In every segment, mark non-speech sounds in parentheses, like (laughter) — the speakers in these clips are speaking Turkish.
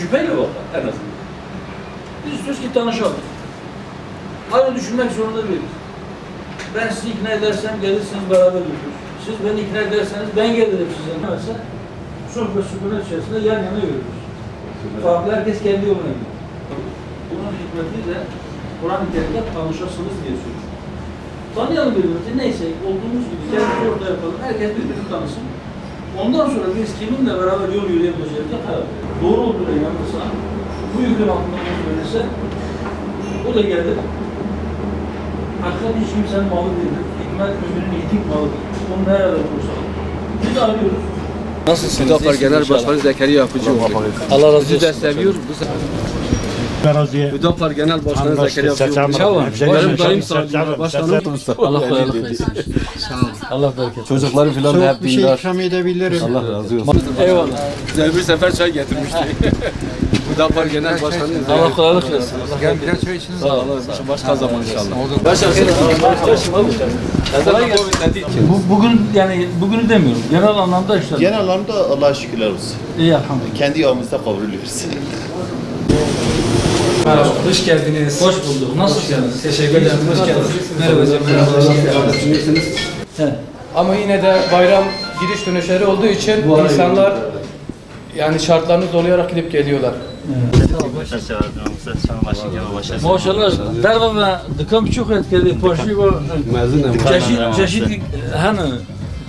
Şüpheyle bakar en azından. Biz istiyoruz ki tanışalım. Aynı düşünmek zorunda değiliz. Ben sizi ikna edersem gelirsiniz beraber yürürüz. Siz beni ikna ederseniz ben gelirim size. Mesela sohbet sükunet içerisinde yan yana yürürüz. Farklı herkes kendi yoluna gidiyor. Bunun hikmeti de Kur'an-ı Kerim'de tanışasınız diye söylüyor. Tanıyalım birbirimizi neyse olduğumuz gibi kendimizi orada yapalım. Herkes birbirini tanısın. Ondan sonra biz kiminle beraber yol yürüyebileceğimize karar verelim. Doğru olduğuna inanırsa, bu yükün altında bulunursa o da gelir. Hakikat hiç kimsenin malı değildir. Hikmet müminin yitik malıdır. Onu nerede bulursa. Biz arıyoruz. Nasılsınız? Müdafaa Genel Başkanı Zekeriya Yapıcıoğlu. Allah razı olsun. Sizi de seviyor. Bu sefer Garaziye. Müdafaa Genel Başkanı Zekeriya Yapıcıoğlu. Çavam. Benim dayım sağ başkanım. Allah kolaylık versin. Allah bereket. Çocukları falan da hep Çok bir şey dindar. ikram edebilirim. Allah razı olsun. Eyvallah. Bize bir sefer çay getirmişti. (laughs) Müdafaa Genel Başkanı. Allah kolaylık versin. Gel gel çay için. Sağ olun. Başka zaman inşallah. Başka zaman. Bu, bugün yani bugünü demiyorum. Genel anlamda işte. Genel anlamda Allah'a şükürler olsun. İyi elhamdülillah. Kendi yolumuzda kavruluyoruz. Merhaba, hoş geldiniz. Hoş bulduk. Nasılsınız? Teşekkür ederim, hoş geldiniz. Merhaba hocam, merhaba. He. Ama yine de bayram giriş dönüşleri olduğu için insanlar yani şartlarını zorlayarak gidip geliyorlar. Maşallah derve ve dikam çok etkili. Poşi ve çeşit çeşit hani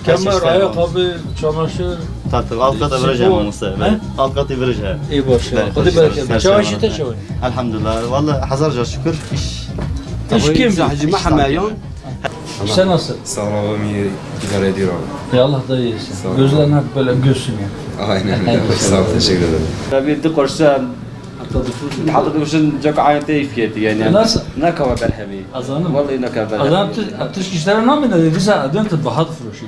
kemer, ayakkabı, çamaşır. Tabii alt kata Spor. vereceğim onu size. He? Ben alt katı vereceğim. İyi boş ver. Evet, Hadi hoş bereket. geldiniz. Çavaş Selam. ite çavaş. Elhamdülillah. Vallahi hazarca şükür iş. İş kim? Hacı Mahamayon. Sen nasıl? Sağlamamı idare ediyorum. Ya Allah da iyisin. Gözlerin hep böyle gözsün ya. Aynen öyle. Sağ ol, teşekkür ederim. بدي قرشان حطيت قرشان جاك عين تيفيتي يعني ناس- نكوى بالحبي Azanım. والله نكوى Adam بالحبي Türk işlerine ne mi dedi? Bize adam tut bahat fırışı.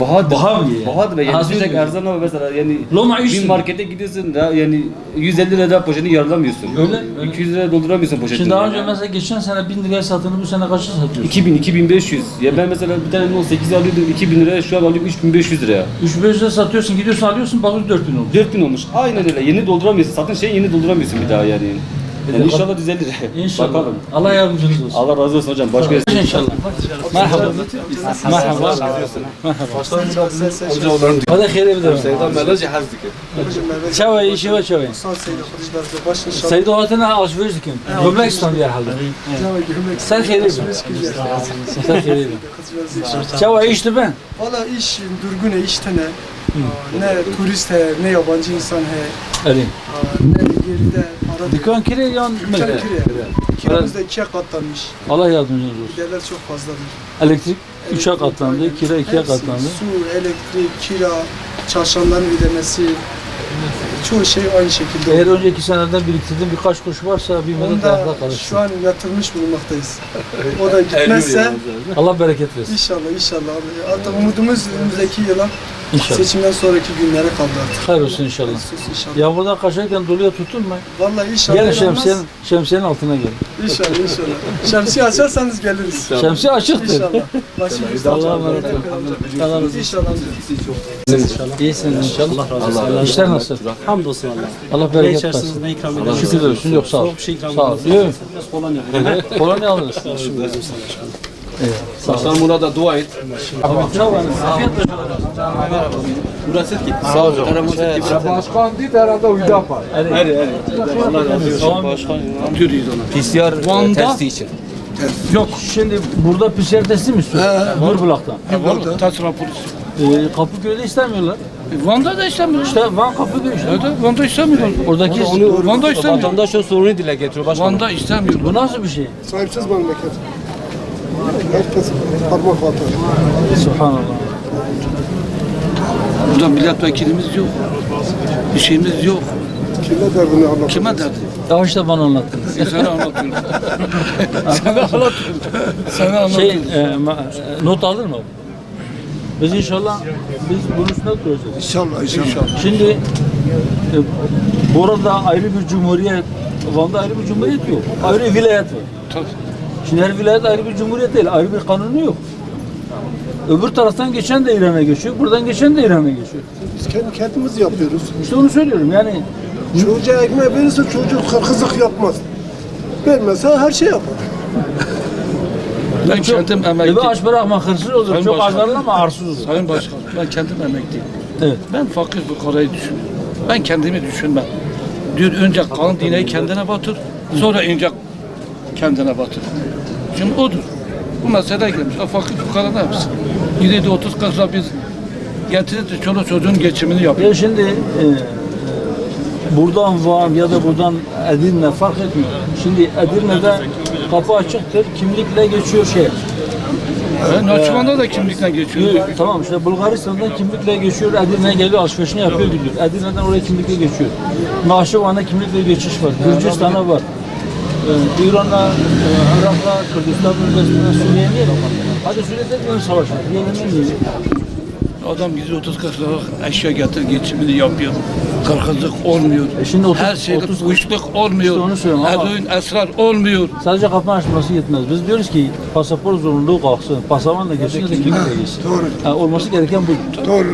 Bahadır. Baha bile yani. Bahadır yani. Aha, Sıcak mesela yani Loma bir markete gidiyorsun da yani 150 lira poşetini yarılamıyorsun. Öyle, öyle. 200 lira dolduramıyorsun poşetini. Şimdi daha önce yani. mesela geçen sene 1000 liraya satını bu sene kaça satıyorsun? 2000 2500. Ya ben mesela bir tane 18 alıyordum 2000 liraya şu an alıyorum 3500 liraya. 3500 liraya satıyorsun gidiyorsun alıyorsun bakıyorsun 4000 olmuş. 4000 olmuş. Aynen öyle. Yeni dolduramıyorsun. Satın şey yeni dolduramıyorsun bir daha yani. Yani inşallah düzelir. (laughs) İnşallah. Bakalım. Allah yardımcınız olsun. Allah razı olsun hocam. Başka tamam. inşallah. Merhaba. Merhaba. Merhaba. Hadi hayır bir daha. Seyda melaj hazdık. Çava işi var çava. Seyda hatına alışveriş dikim. Gömlek istan bir halde. Sen hayır bir. Sen hayır bir. Çava işti ben. Valla iş durgune iştene. Ne turist ne yabancı insan he. Ne yerinde Dükkan kire yan Dükkan kire. Kiramız da ikiye katlanmış. Allah yardımcınız olsun. Giderler çok fazladır. Elektrik 3'e katlandı, kira 2'ye Hepsi, katlandı. Su, elektrik, kira, çalışanların ödemesi, çoğu şey aynı şekilde. Eğer oldu. önceki seneden biriktirdiğin birkaç kuruş varsa bir medet da ayakta kalırsın. şu an yatırmış bulunmaktayız. O da (laughs) gitmezse Allah bereket versin. inşallah inşallah. Artık umudumuz önümüzdeki yıla İnşallah. seçimden sonraki günlere kaldı artık. Hayır olsun inşallah. Sus inşallah. Yağmurdan kaçarken doluya tutunma. Vallahi inşallah. Gelin şemsiyenin, şemsiyenin altına gelin. İnşallah inşallah. Şemsiye açarsanız geliriz. Şemsiye açıktır. İnşallah. Allah'a emanet olun. Allah razı olsun. İnşallah. İyisiniz inşallah. Allah İşler nasıl? Hamdolsun Allah. Allah bereket içersiniz, versin. ne ikram edersiniz? Şükür olsun. Yok sağ ol. Soğuk bir şey ikram Sağ ol. edersiniz. Biraz Polonya. Polonya alırız. Başkanım buna da dua et. Burası ki. Sağ ol. Başkan değil herhalde uydu yapar. PCR testi için. Yok. Şimdi burada PCR testi mi istiyorsun? Vurbulak'tan. Taç raporu. Ee, Kapıköy'de istemiyorlar. Van'da da istemiyor. İşte Van Kapıköy işte. Evet, Van'da istemiyorlar. Oradaki Van'da istemiyor. Vatandaş o sorunu dile getiriyor başkanım. Van'da istemiyor. bu nasıl bir şey? Sahipsiz memleket. Herkes parmak atar. Subhanallah. Burada milletvekilimiz yok. Bir şeyimiz yok. Kime derdini anlatır? Kime derdi? Daha işte bana anlattınız. E, Sana anlatıyorum. (laughs) Sana anlatıyorum. Sana anlatıyorum. Şey, e, ma- e, not alır mı? Biz inşallah biz bunun üstüne duracağız. İnşallah inşallah. Şimdi e, burada ayrı bir cumhuriyet, Van'da ayrı bir cumhuriyet yok. Ayrı vilayet var. Tabii. Şimdi her vilayet ayrı bir cumhuriyet değil, ayrı bir kanunu yok. Öbür taraftan geçen de İran'a geçiyor, buradan geçen de İran'a geçiyor. Biz kendi kendimiz yapıyoruz. İşte onu söylüyorum yani Çocuğa ekmek verirse çocuk hırkızlık yapmaz. Vermezse her şey yapar. Ben kendim evi emekliyim. aç bırakma hırsız olur. Sayın Çok Başkanım. açlarla ama arsız olur. Sayın Başkan, ben kendim emekliyim. Evet. Ben fakir fukarayı düşünmüyorum. Ben kendimi düşünmem. Diyor önce kan dineyi kendine batır, sonra ince kendine batır. Şimdi odur. Bu mesele gelmiş. O fakir fukara ne yapsın? Gidip de 30 40 lira biz getirip de çoluk çocuğun geçimini yapıyor. Ya şimdi e, buradan Van ya da buradan Edirne fark etmiyor. Şimdi Edirne'de kapı açıktır, kimlikle geçiyor şey. Ben Naçıvan'da da kimlikle geçiyor. Diyor, tamam işte Bulgaristan'dan kimlikle geçiyor, Edirne'ye geliyor, alışverişini yapıyor gidiyor. Edirne'den oraya kimlikle geçiyor. Naşivan'a kimlikle geçiş var, Gürcistan'a var. Ee, İran'la, e, Irak'la, Kürdistan bölgesine, Suriye'ye niye? Hadi Suriye'de diyorum savaş var. Diğerinden niye? Adam gidiyor 30 40 lira eşya getir geçimini yapıyor. Kırkızlık olmuyor. E şimdi 30 Her şeyde 30 uyuşluk olmuyor. İşte onu söylüyorum ama- Eroin, esrar olmuyor. Sadece kapı açması yetmez. Biz diyoruz ki pasaport zorunluluğu kalksın. Pasaportla geçsin kimlikle geçsin. Doğru. olması gereken bu. Doğru.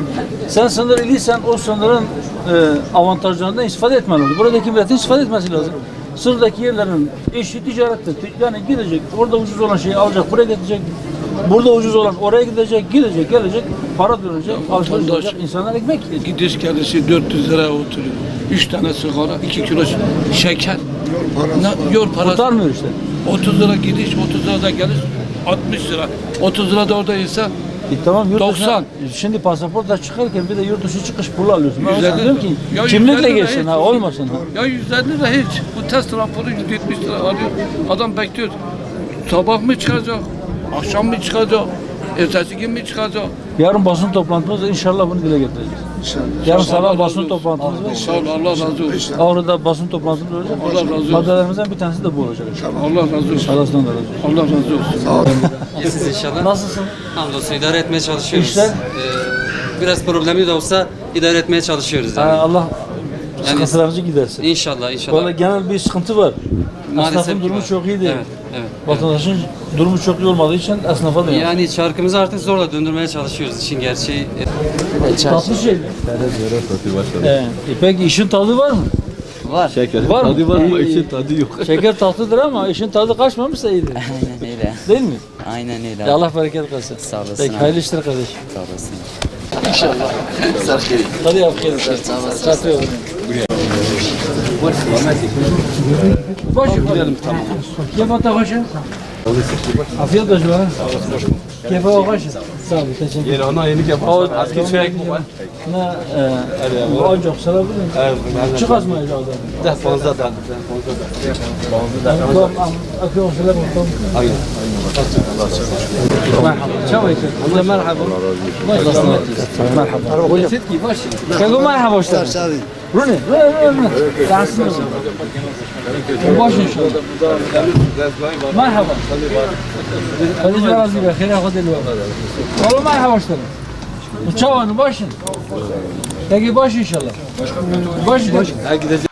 Sen sınır iliysen o sınırın e, avantajlarından istifade etmen lazım. Buradaki milletin istifade etmesi lazım. Sınırdaki yerlerin işi ticarettir. Ti- Yani gidecek, orada ucuz olan şeyi alacak, buraya gidecek. Burada ucuz olan oraya gidecek, gidecek, gelecek, para dönecek, alışveriş insanlar ekmek yiyecek. Gidiş gelisi 400 liraya oturuyor. 3 tane sigara, 2 kilo şeker. Ne, yol parası. Kurtarmıyor işte. 30 lira gidiş, 30 lira da geliş, 60 lira. 30 lira da orada ise E tamam yurt 90. dışına, şimdi pasaportla çıkarken bir de yurt dışı çıkış pulu alıyorsun. Ben 150 diyorum ki Ya kimlikle 150 geçsin ha olmasın ha. ya 150 lira hiç. Bu test raporu 170 lira alıyor. Adam bekliyor. Sabah mı çıkacak? Akşam mı çıkacak? Ertesi gün mü çıkacak? Yarın basın toplantımızda inşallah bunu dile getireceğiz. İnşallah. Yarın sabah basın toplantımız var. Sağ ol, Allah razı olsun. Orada basın toplantımız olacak. Allah razı olsun. Maddelerimizden bir tanesi de bu olacak. Allah razı olsun. Allah'tan da razı olsun. Allah razı olsun. İyisiniz inşallah. Nasılsın? Hamdolsun idare etmeye çalışıyoruz. İşler? Ee, biraz problemli de olsa idare etmeye çalışıyoruz Ha, yani. Allah Yani- sıkıntılarınızı gidersin. İnşallah inşallah. Valla genel bir sıkıntı var. Esnafın ki durumu var. çok iyi değil. Evet, evet. Vatandaşın durumu çok iyi olmadığı için esnafa da yani. Çarkımızı artık zorla döndürmeye çalışıyoruz işin gerçeği. Tatlı şey. Ee, e, peki işin tadı var mı? Var. Şeker. Var mı? Tadı var ama işin tadı yok. (laughs) Şeker tatlıdır ama işin tadı kaçmamışsa iyidir. (laughs) Aynen öyle. Değil mi? Aynen öyle. Ya Allah bereket versin. Sağ olasın Peki abi. hayırlı işler kardeş. Sağ olasın. (laughs) Hadi yap gelin. Çatıyor. Boş gidelim tamam. Keyif ata hoşa. Afiyet olsun. Keyif ata hoşa. Sağ olun, teşekkür ederim. Ona iyilik yaparsan az geçerek bu var. Buna e, ancak sarabilir miyim? Evet, ben de- Çıkasmayız adam. Telefonunuzda da. Telefonunuzda da. Tamam, akıyorum selam olsun. Aynen. Merhaba. Çavuş. Allah merhaba. Baş lasmet. Merhaba. Gesit ki baş. Kago merhaba hoşlar. Rune. Rune. Dersin. Baş inşallah. Merhaba. Hadi razı bir. Hadi razı bir. Olmay havaçları. Uçağını boşun. Peki boş inşallah. Boş. Boş. boş. boş. boş.